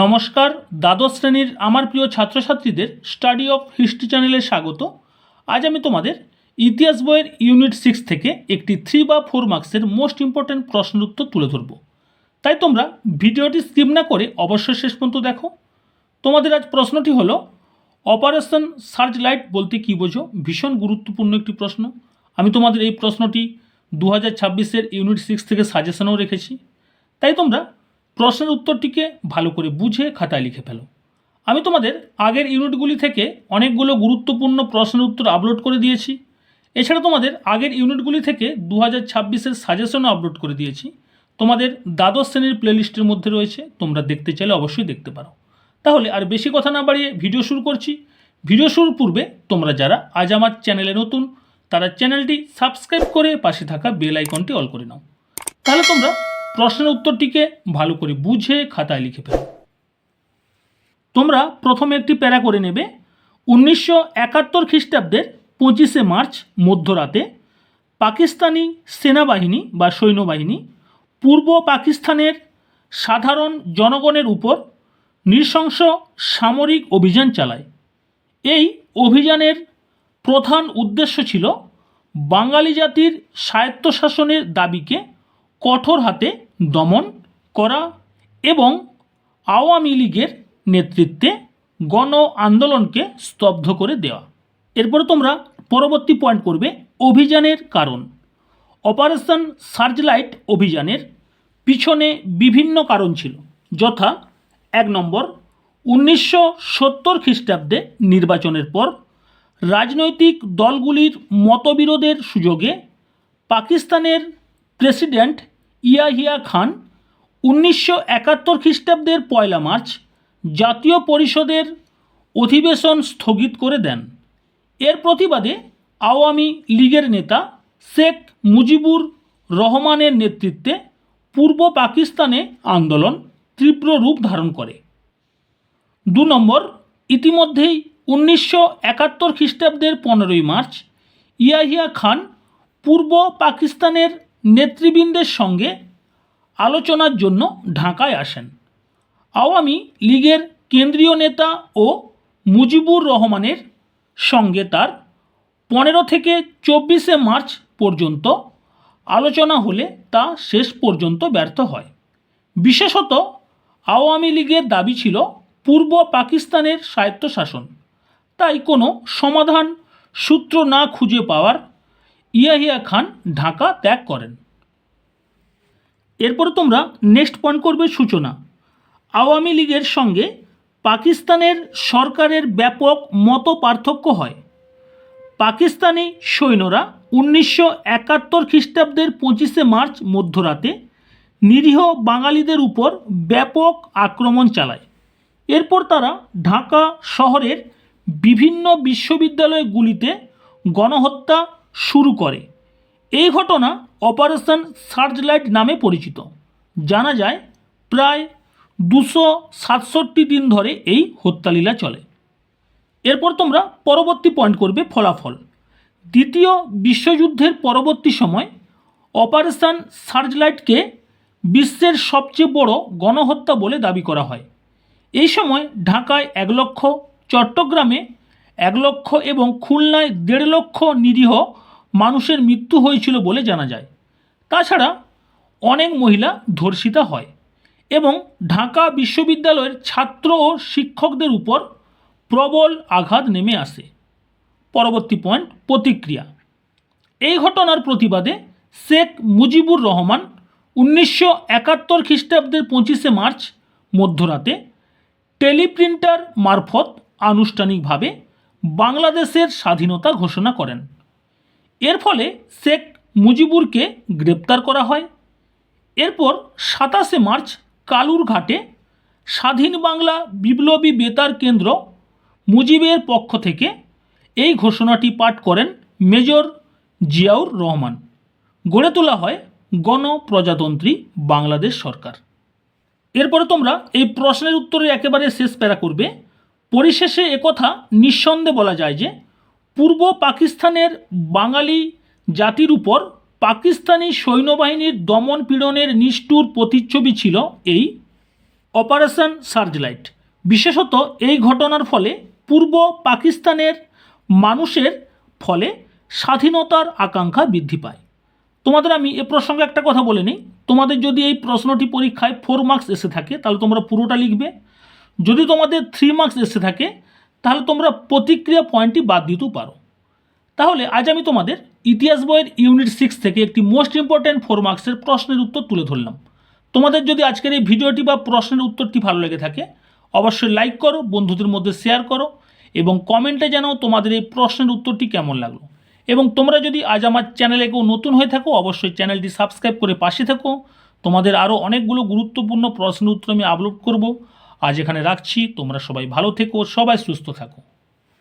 নমস্কার, দ্বাদশ শ্রেণির আমার প্রিয় ছাত্রছাত্রীদের স্টাডি অফ হিস্ট্রি চ্যানেলে স্বাগত। আজ আমি তোমাদের ইতিহাস বইয়ের ইউনিট সিক্স থেকে একটি থ্রি বা ফোর মার্কসের মোস্ট ইম্পর্ট্যান্ট প্রশ্নের উত্তর তুলে ধরব। তাই তোমরা ভিডিওটি স্কিপ না করে অবশ্যই শেষ পর্যন্ত দেখো। তোমাদের আজ প্রশ্নটি হলো অপারেশন সার্চ লাইট বলতে কী বোঝো? ভীষণ গুরুত্বপূর্ণ একটি প্রশ্ন। আমি তোমাদের এই প্রশ্নটি দু হাজার ছাব্বিশের ইউনিট সিক্স থেকে সাজেশনও রেখেছি। তাই তোমরা প্রশ্নের উত্তরটিকে ভালো করে বুঝে খাতায় লিখে ফেলো। আমি তোমাদের আগের ইউনিটগুলি থেকে অনেকগুলো গুরুত্বপূর্ণ প্রশ্নের উত্তর আপলোড করে দিয়েছি। এছাড়া তোমাদের আগের ইউনিটগুলি থেকে দু হাজার ছাব্বিশের সাজেশনও আপলোড করে দিয়েছি। তোমাদের দ্বাদশ শ্রেণির প্লেলিস্টের মধ্যে রয়েছে, তোমরা দেখতে চাইলে অবশ্যই দেখতে পারো। তাহলে আর বেশি কথা না বাড়িয়ে ভিডিও শুরু করছি। ভিডিও শুরুর পূর্বে তোমরা যারা আজ আমার চ্যানেলে নতুন, তারা চ্যানেলটি সাবস্ক্রাইব করে পাশে থাকা বেল আইকনটি অল করে নাও। তাহলে তোমরা প্রশ্নের উত্তরটিকে ভালো করে বুঝে খাতায় লিখে ফেলো। তোমরা প্রথমে একটি প্যারা করে নেবে। উনিশশো একাত্তর খ্রিস্টাব্দের পঁচিশে মার্চ মধ্যরাতে পাকিস্তানি সেনাবাহিনী বা সৈন্যবাহিনী পূর্ব পাকিস্তানের সাধারণ জনগণের উপর নৃশংস সামরিক অভিযান চালায়। এই অভিযানের প্রধান উদ্দেশ্য ছিল বাঙালি জাতির স্বায়ত্তশাসনের দাবিকে কঠোর হাতে দমন করা এবং আওয়ামী লীগের নেতৃত্বে গণ আন্দোলনকে স্তব্ধ করে দেওয়া। এরপরে তোমরা পরবর্তী পয়েন্ট করবে অভিযানের কারণ। অপারেশন সার্চলাইট অভিযানের পিছনে বিভিন্ন কারণ ছিল, যথা এক নম্বর, উনিশশো সত্তর খ্রিস্টাব্দে নির্বাচনের পর রাজনৈতিক দলগুলির মতবিরোধের সুযোগে পাকিস্তানের প্রেসিডেন্ট ইয়াহিয়া খান উনিশশো একাত্তর খ্রিস্টাব্দের পয়লা মার্চ জাতীয় পরিষদের অধিবেশন স্থগিত করে দেন। এর প্রতিবাদে আওয়ামী লীগের নেতা শেখ মুজিবুর রহমানের নেতৃত্বে পূর্ব পাকিস্তানে আন্দোলন তীব্র রূপ ধারণ করে। দু নম্বর, ইতিমধ্যেই উনিশশো একাত্তর খ্রিস্টাব্দের পনেরোই মার্চ ইয়াহিয়া খান পূর্ব পাকিস্তানের নেতৃবৃন্দের সঙ্গে আলোচনার জন্য ঢাকায় আসেন। আওয়ামী লীগের কেন্দ্রীয় নেতা ও মুজিবুর রহমানের সঙ্গে তার পনেরো থেকে চব্বিশে মার্চ পর্যন্ত আলোচনা হলে তা শেষ পর্যন্ত ব্যর্থ হয়। বিশেষত আওয়ামী লীগের দাবি ছিল পূর্ব পাকিস্তানের স্বায়ত্তশাসন। তাই কোনো সমাধান সূত্র না খুঁজে পাওয়ার ইয়াহিয়া খান ঢাকা ত্যাগ করেন। এরপরে তোমরা নেক্সট পয়েন্ট করবে সূচনা। আওয়ামী লীগের সঙ্গে পাকিস্তানের সরকারের ব্যাপক মত পার্থক্য হয়। পাকিস্তানি সৈন্যরা উনিশশো একাত্তর খ্রিস্টাব্দের পঁচিশে মার্চ মধ্যরাতে নিরীহ বাঙালিদের উপর ব্যাপক আক্রমণ চালায়। এরপর তারা ঢাকা শহরের বিভিন্ন বিশ্ববিদ্যালয়গুলিতে গণহত্যা শুরু করে। এই ঘটনা অপারেশন সার্চলাইট নামে পরিচিত। জানা যায়, প্রায় দুশো সাতষট্টি দিন ধরে এই হত্যালীলা চলে। এরপর তোমরা পরবর্তী পয়েন্ট করবে ফলাফল। দ্বিতীয় বিশ্বযুদ্ধের পরবর্তী সময় অপারেশন সার্চলাইটকে বিশ্বের সবচেয়ে বড় গণহত্যা বলে দাবি করা হয়। এই সময় ঢাকায় এক লক্ষ, চট্টগ্রামে এক লক্ষ এবং খুলনায় দেড় লক্ষ নিরীহ মানুষের মৃত্যু হয়েছিল বলে জানা যায়। তাছাড়া অনেক মহিলা ধর্ষিতা হয় এবং ঢাকা বিশ্ববিদ্যালয়ের ছাত্র ও শিক্ষকদের উপর প্রবল আঘাত নেমে আসে। পরবর্তী পয়েন্ট, প্রতিক্রিয়া। এই ঘটনার প্রতিবাদে শেখ মুজিবুর রহমান উনিশশো একাত্তর খ্রিস্টাব্দের পঁচিশে মার্চ মধ্যরাতে টেলিপ্রিন্টার মারফত আনুষ্ঠানিকভাবে বাংলাদেশের স্বাধীনতা ঘোষণা করেন। এর ফলে শেখ মুজিবুরকে গ্রেপ্তার করা হয়। এরপর সাতাশে মার্চ কালুর ঘাটে স্বাধীন বাংলা বিপ্লবী বেতার কেন্দ্র মুজিবের পক্ষ থেকে এই ঘোষণাটি পাঠ করেন মেজর জিয়াউর রহমান। গড়ে তোলা হয় গণপ্রজাতন্ত্রী বাংলাদেশ সরকার। এরপরে তোমরা এই প্রশ্নের উত্তরে একেবারে শেষ প্যারা করবে। পরিশেষে একথা নিঃসন্দেহে বলা যায় যে পূর্ব পাকিস্তানের বাঙালি জাতির উপর পাকিস্তানি সৈন্যবাহিনীর দমন পীড়নের নিষ্ঠুর প্রতিচ্ছবি ছিল এই অপারেশন সার্চলাইট। বিশেষত এই ঘটনার ফলে পূর্ব পাকিস্তানের মানুষের ফলে স্বাধীনতার আকাঙ্ক্ষা বৃদ্ধি পায়। তোমাদের আমি এ প্রসঙ্গে একটা কথা বলে নিই। তোমাদের যদি এই প্রশ্নটি পরীক্ষায় ফোর মার্কস এসে থাকে, তাহলে তোমরা পুরোটা লিখবে। যদি তোমাদের থ্রি মার্কস এসে থাকে তাহলে তোমরা প্রতিক্রিয়া পয়েন্টটি বাদ দিতেও পারো। তাহলে আজ আমি তোমাদের ইতিহাস বইয়ের ইউনিট সিক্স থেকে একটি মোস্ট ইম্পর্ট্যান্ট ফোর মার্কসের প্রশ্নের উত্তর তুলে ধরলাম। তোমাদের যদি আজকের এই ভিডিওটি বা প্রশ্নের উত্তরটি ভালো লেগে থাকে, অবশ্যই লাইক করো, বন্ধুদের মধ্যে শেয়ার করো এবং কমেন্টে জানাও তোমাদের এই প্রশ্নের উত্তরটি কেমন লাগল। এবং তোমরা যদি আজ আমার চ্যানেলে কেউ নতুন হয়ে থাকো, অবশ্যই চ্যানেলটি সাবস্ক্রাইব করে পাশে থাকো। তোমাদের আরও অনেকগুলো গুরুত্বপূর্ণ প্রশ্নের উত্তর আমি আপলোড করব। আজ এখানে রাখছি। তোমরা সবাই ভালো থেকো সবাই সুস্থ থাকো।